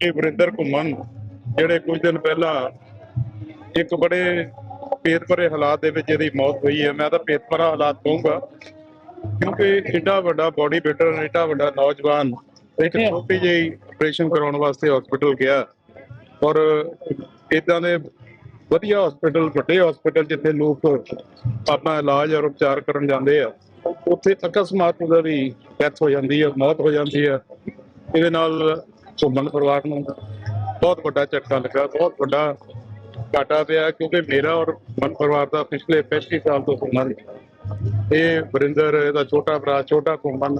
ਇਹ ਵਰਿੰਦਰ ਘੁੰਮਣ ਜਿਹੜੇ ਕੁਝ ਦਿਨ ਪਹਿਲਾਂ ਇੱਕ ਬੜੇ ਪੇਟ ਭਰੇ ਹਾਲਾਤ ਦੇ ਵਿੱਚ ਇਹਦੀ ਮੌਤ ਹੋਈ ਹੈ। ਮੈਂ ਤਾਂ ਪੇਟ ਭਰਾ ਹਾਲਾਤ ਕਹੂੰਗਾ ਕਿਉਂਕਿ ਏਡਾ ਵੱਡਾ ਬੋਡੀ ਬਿਲਡਰ ਏਡਾ ਵੱਡਾ ਨੌਜਵਾਨ ਇੱਕ ਛੋਟੀ ਜਿਹੀ ਆਪਰੇਸ਼ਨ ਕਰਾਉਣ ਵਾਸਤੇ ਹਸਪੀਟਲ ਗਿਆ ਔਰ ਇਦਾਂ ਦੇ ਵਧੀਆ ਹਸਪੀਟਲ ਵੱਡੇ ਹਸਪੀਟਲ ਜਿੱਥੇ ਲੋਕ ਆਪਣਾ ਇਲਾਜ ਔਰ ਉਪਚਾਰ ਕਰਨ ਜਾਂਦੇ ਆ ਉੱਥੇ ਅਕਸਮਾਤ ਉਹਦਾ ਵੀ ਡੈਥ ਹੋ ਜਾਂਦੀ ਹੈ ਮੌਤ ਹੋ ਜਾਂਦੀ ਹੈ। ਇਹਦੇ ਨਾਲ ਘੁੰਮਣ ਪਰਿਵਾਰ ਨੂੰ ਬਹੁਤ ਵੱਡਾ ਝਟਕਾ ਲੱਗਾ, ਬਹੁਤ ਵੱਡਾ ਘਾਟਾ ਪਿਆ ਕਿਉਂਕਿ ਮੇਰਾ ਔਰ ਮਨ ਪਰਿਵਾਰ ਦਾ ਪਿਛਲੇ 35 ਸਾਲ ਤੋਂ ਸੰਬੰਧ ਇਹ ਵਰਿੰਦਰ, ਇਹਦਾ ਛੋਟਾ ਭਰਾ, ਛੋਟਾ ਘੁੰਮਣ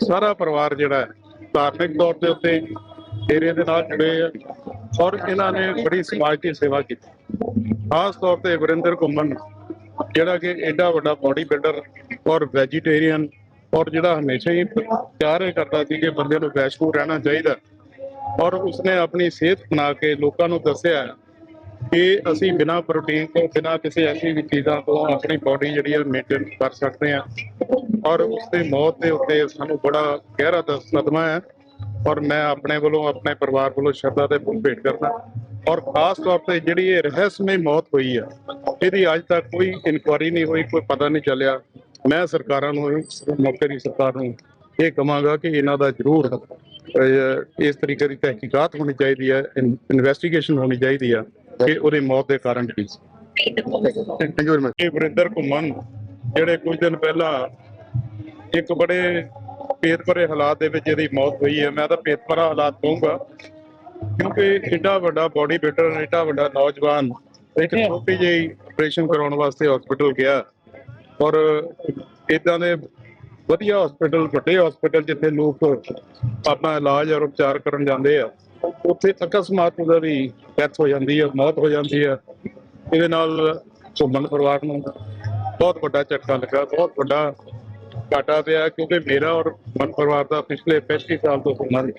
ਸਾਰਾ ਪਰਿਵਾਰ ਜਿਹੜਾ ਧਾਰਮਿਕ ਤੌਰ ਦੇ ਉੱਤੇ ਏਰੀਏ ਦੇ ਨਾਲ ਜੁੜੇ ਆ ਔਰ ਇਹਨਾਂ ਨੇ ਬੜੀ ਸਮਾਜ ਦੀ ਸੇਵਾ ਕੀਤੀ। ਖਾਸ ਤੌਰ ਤੇ ਵਰਿੰਦਰ ਘੁੰਮਣ, ਜਿਹੜਾ ਕਿ ਐਡਾ ਵੱਡਾ ਬੋਡੀ ਬਿਲਡਰ ਔਰ ਵੈਜੀਟੇਰੀਅਨ ਔਰ ਜਿਹੜਾ ਹਮੇਸ਼ਾ ਹੀ ਪਿਆਰ ਇਹ ਕਰਦਾ ਸੀ ਕਿ ਬੰਦੇ ਨੂੰ ਵੈਸ਼ਨੂ ਰਹਿਣਾ ਚਾਹੀਦਾ। ਔਰ ਉਸਨੇ ਆਪਣੀ ਸਿਹਤ ਬਣਾ ਕੇ ਲੋਕਾਂ ਨੂੰ ਦੱਸਿਆ ਕਿ ਅਸੀਂ ਬਿਨਾਂ ਪ੍ਰੋਟੀਨ ਤੋਂ, ਬਿਨਾਂ ਕਿਸੇ ਐਸੀ ਵੀ ਚੀਜ਼ਾਂ ਤੋਂ ਆਪਣੀ ਬਾਡੀ ਜਿਹੜੀ ਹੈ ਮੇਨਟੇਨ ਕਰ ਸਕਦੇ ਹਾਂ। ਔਰ ਉਸ ਦੀ ਮੌਤ ਦੇ ਉੱਤੇ ਸਾਨੂੰ ਬੜਾ ਗਹਿਰਾ ਦ- ਸਦਮਾ ਹੈ ਔਰ ਮੈਂ ਆਪਣੇ ਵੱਲੋਂ, ਆਪਣੇ ਪਰਿਵਾਰ ਵੱਲੋਂ ਸ਼ਰਧਾ ਦੇ ਫੁੱਲ ਭੇਟ ਕਰਦਾ ਔਰ ਖਾਸ ਤੌਰ ਤੇ ਜਿਹੜੀ ਇਹ ਰਹੱਸਮਈ ਮੌਤ ਹੋਈ ਹੈ, ਇਹਦੀ ਅੱਜ ਤੱਕ ਕੋਈ ਇਨਕੁਆਰੀ ਨਹੀਂ ਹੋਈ, ਕੋਈ ਪਤਾ ਨਹੀਂ ਚੱਲਿਆ। ਮੈਂ ਸਰਕਾਰਾਂ ਨੂੰ, ਮੌਕੇ ਦੀ ਸਰਕਾਰ ਨੂੰ ਇਹ ਕਹਾਂਗਾ ਕਿ ਇਹਨਾਂ ਦਾ ਜ਼ਰੂਰ ਇਸ ਤਰੀਕੇ ਦੀ ਤਹਿਕੀਕਾਤ ਹੋਣੀ ਚਾਹੀਦੀ ਹੈ ਇਨਵੈਸਟੀਗੇਸ਼ਨ ਹੋਣੀ ਚਾਹੀਦੀ ਹੈ ਕਿ ਉਹਦੀ ਮੌਤ ਦੇ ਕਾਰਨ ਕੀ ਸੀ। ਇਹ ਵਰਿੰਦਰ ਘੁੰਮਣ, ਜਿਹੜੇ ਕੁਝ ਦਿਨ ਪਹਿਲਾਂ ਇੱਕ ਬੜੇ ਪੇਟ ਭਰੇ ਹਾਲਾਤ ਦੇ ਵਿੱਚ ਇਹਦੀ ਮੌਤ ਹੋਈ ਹੈ। ਮੈਂ ਤਾਂ ਪੇਟ ਭਰਾ ਹਾਲਾਤ ਕਹੂੰਗਾ, ਕਿਉਂਕਿ ਏਡਾ ਵੱਡਾ ਬੋਡੀ ਬਿਲਡਰ ਏਡਾ ਵੱਡਾ ਨੌਜਵਾਨ, ਇੱਕ ਛੋਟੀ ਜਿਹੀ ਆਪਰੇਸ਼ਨ ਕਰਾਉਣ ਵਾਸਤੇ ਹਸਪੀਟਲ ਗਿਆ ਔਰ ਇਦਾਂ ਦੇ ਵਧੀਆ ਹਸਪੀਟਲ ਵੱਡੇ ਹਸਪੀਟਲ ਜਿੱਥੇ ਲੋਕ ਆਪਣਾ ਇਲਾਜ ਔਰ ਉਪਚਾਰ ਕਰਨ ਜਾਂਦੇ ਆ, ਉੱਥੇ ਅਕਸਮਾਤ ਉਹਦਾ ਵੀ ਡੈਥ ਹੋ ਜਾਂਦੀ ਹੈ ਮੌਤ ਹੋ ਜਾਂਦੀ ਹੈ ਇਹਦੇ ਨਾਲ ਸੁਮਨ ਪਰਿਵਾਰ ਨੂੰ ਬਹੁਤ ਵੱਡਾ ਝਟਕਾ ਲੱਗਾ, ਬਹੁਤ ਵੱਡਾ ਘਾਟਾ ਪਿਆ ਕਿਉਂਕਿ ਮੇਰਾ ਔਰ ਮਨ ਪਰਿਵਾਰ ਦਾ ਪਿਛਲੇ 35 ਸਾਲ ਤੋਂ ਸੰਬੰਧ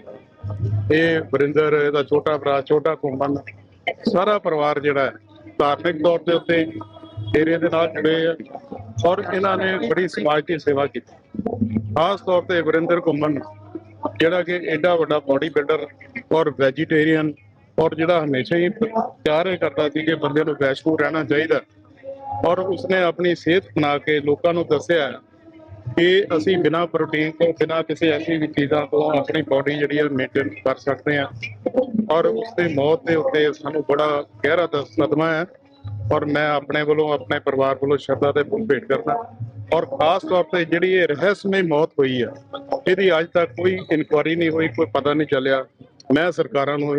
ਇਹ ਵਰਿੰਦਰ, ਇਹਦਾ ਛੋਟਾ ਭਰਾ, ਛੋਟਾ ਘੁੰਮਣ, ਸਾਰਾ ਪਰਿਵਾਰ ਜਿਹੜਾ ਧਾਰਮਿਕ ਤੌਰ ਦੇ ਉੱਤੇ ਏਰੀਏ ਦੇ ਨਾਲ ਜੁੜੇ ਆ। ਔਰ ਇਹਨਾਂ ਨੇ ਬੜੀ ਸਮਾਜ ਦੀ ਸੇਵਾ ਕੀਤੀ। ਖਾਸ ਤੌਰ ਤੇ ਵਰਿੰਦਰ ਘੁੰਮਣ, ਜਿਹੜਾ ਕਿ ਐਡਾ ਵੱਡਾ ਬੋਡੀ ਬਿਲਡਰ ਔਰ ਵੈਜੀਟੇਰੀਅਨ ਔਰ ਜਿਹੜਾ ਹਮੇਸ਼ਾ ਹੀ ਪਿਆਰ ਇਹ ਕਰਦਾ ਸੀ ਕਿ ਬੰਦੇ ਨੂੰ ਵੈਸ਼ਨੂ ਰਹਿਣਾ ਚਾਹੀਦਾ। ਔਰ ਉਸਨੇ ਆਪਣੀ ਸਿਹਤ ਬਣਾ ਕੇ ਲੋਕਾਂ ਨੂੰ ਦੱਸਿਆ ਕਿ ਅਸੀਂ ਬਿਨਾਂ ਪ੍ਰੋਟੀਨ ਤੋਂ, ਬਿਨਾਂ ਕਿਸੇ ਐਸੀ ਵੀ ਚੀਜ਼ਾਂ ਤੋਂ ਆਪਣੀ ਬਾਡੀ ਜਿਹੜੀ ਹੈ ਮੇਨਟੇਨ ਕਰ ਸਕਦੇ ਹਾਂ। ਔਰ ਉਸ ਮੌਤ ਦੇ ਉੱਤੇ ਸਾਨੂੰ ਬੜਾ ਗਹਿਰਾ ਦ- ਸਦਮਾ ਹੈ। ਔਰ ਮੈਂ ਆਪਣੇ ਵੱਲੋਂ, ਆਪਣੇ ਪਰਿਵਾਰ ਵੱਲੋਂ ਸ਼ਰਧਾ ਦੇ ਫੁੱਲ ਭੇਟ ਕਰਦਾ ਔਰ ਖਾਸ ਤੌਰ ਤੇ ਜਿਹੜੀ ਇਹ ਰਹੱਸਮਈ ਮੌਤ ਹੋਈ ਆ, ਇਹਦੀ ਅੱਜ ਤੱਕ ਕੋਈ ਇਨਕੁਆਰੀ ਨਹੀਂ ਹੋਈ, ਕੋਈ ਪਤਾ ਨਹੀਂ ਚੱਲਿਆ। ਮੈਂ ਸਰਕਾਰਾਂ ਨੂੰ,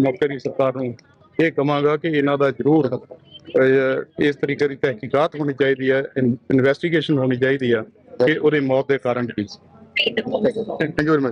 ਮੌਕੇ ਦੀ ਸਰਕਾਰ ਨੂੰ ਇਹ ਕਹਾਂਗਾ ਕਿ ਇਹਨਾਂ ਦਾ ਜ਼ਰੂਰ ਇਸ ਤਰੀਕੇ ਦੀ ਤਹਿਕੀਕਾਤ ਹੋਣੀ ਚਾਹੀਦੀ ਹੈ ਇਨਵੈਸਟੀਗੇਸ਼ਨ ਹੋਣੀ ਚਾਹੀਦੀ ਆ ਕਿ ਉਹਦੀ ਮੌਤ ਦੇ ਕਾਰਨ ਕੀ। ਸੀ ਥੈਂਕ ਯੂ ਵੈਰੀ ਮਚ